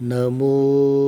नमो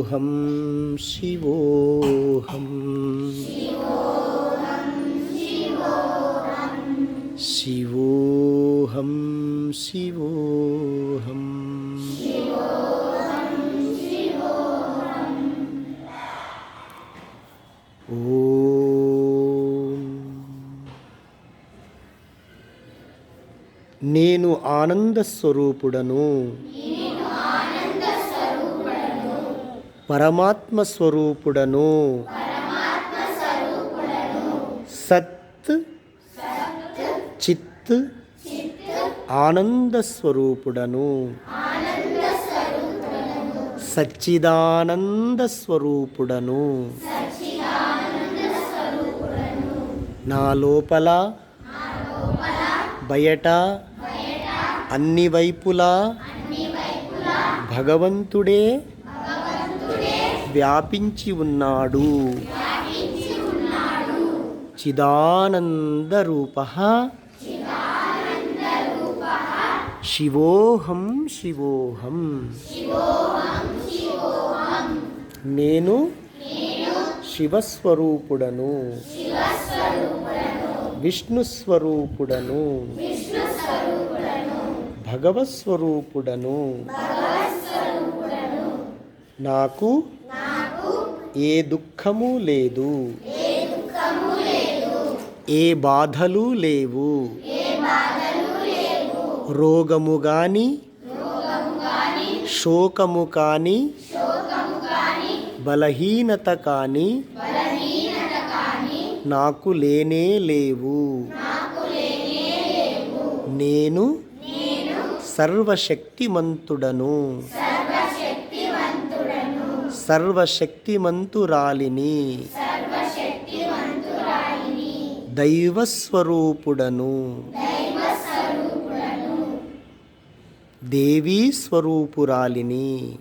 శివోహం శివోహం. శివోహం శివోహం. నేను ఆనంద స్వరూపుడను పరమాత్మ స్వరూపుడను సత్ చిత్ ఆనంద స్వరూపుడను సచ్చిదానంద స్వరూపుడను నా లోపల బయట అన్ని వైపులా భగవంతుడే వ్యాపించి ఉన్నాడు. చిదానందరూప. శివోహం శివోహం. నేను శివస్వరూపుడను. విష్ణుస్వరూపుడను. భగవస్వరూపుడను. నాకు ఏ దుఃఖము లేదు. ఏ బాధలు లేవు. రోగము గాని శోకము కాని బలహీనత కాని నాకు లేనే లేవు. నేను సర్వశక్తిమంతుడను. సర్వశక్తిమంతురాలిని. దైవస్వరూపుడను.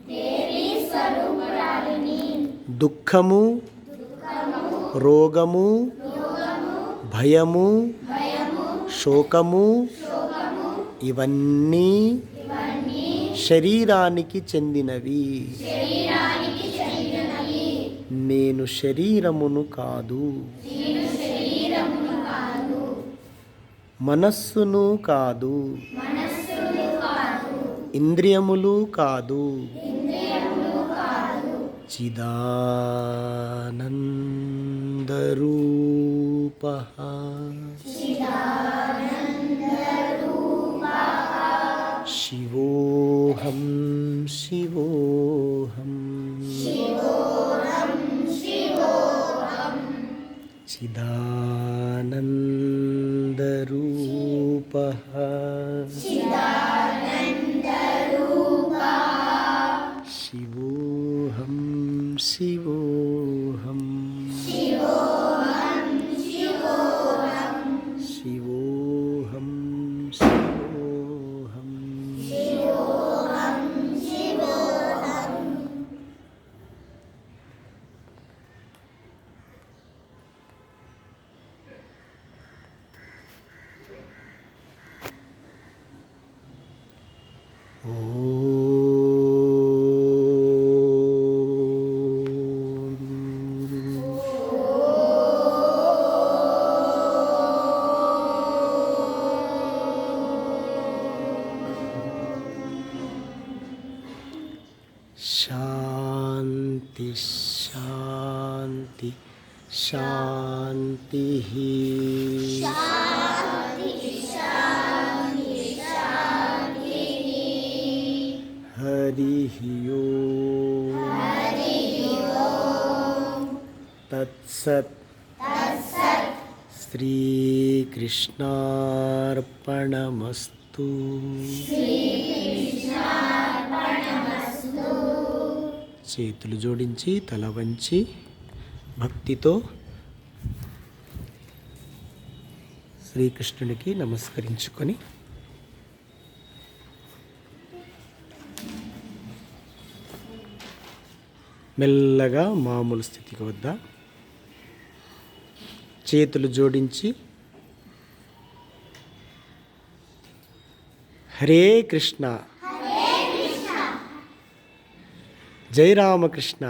దేవీ స్వరూపురాలిని దుఃఖము రోగము భయము శోకము ఇవన్నీ శరీరానికి చెందినవి. నేను శరీరమును కాదు. మనస్సును కాదు. ఇంద్రియములు కాదు. చిదానందరూప. ശിവോഹം. ശിവോഹം ചിദാനന്ദരൂപ ശിവോഹം. ശിവോഹം ശിവോഹം ശിവോഹം. शांती शांती शांती ही. हरि ओम. तत्सत् श्रीकृष्णार्पणमस्तु. చేతులు జోడించి తల వంచి భక్తితో శ్రీకృష్ణుడికి నమస్కరించుకొని మెల్లగా మామూలు స్థితికి వద్ద? చేతులు జోడించి హరే కృష్ణ జై రామకృష్ణ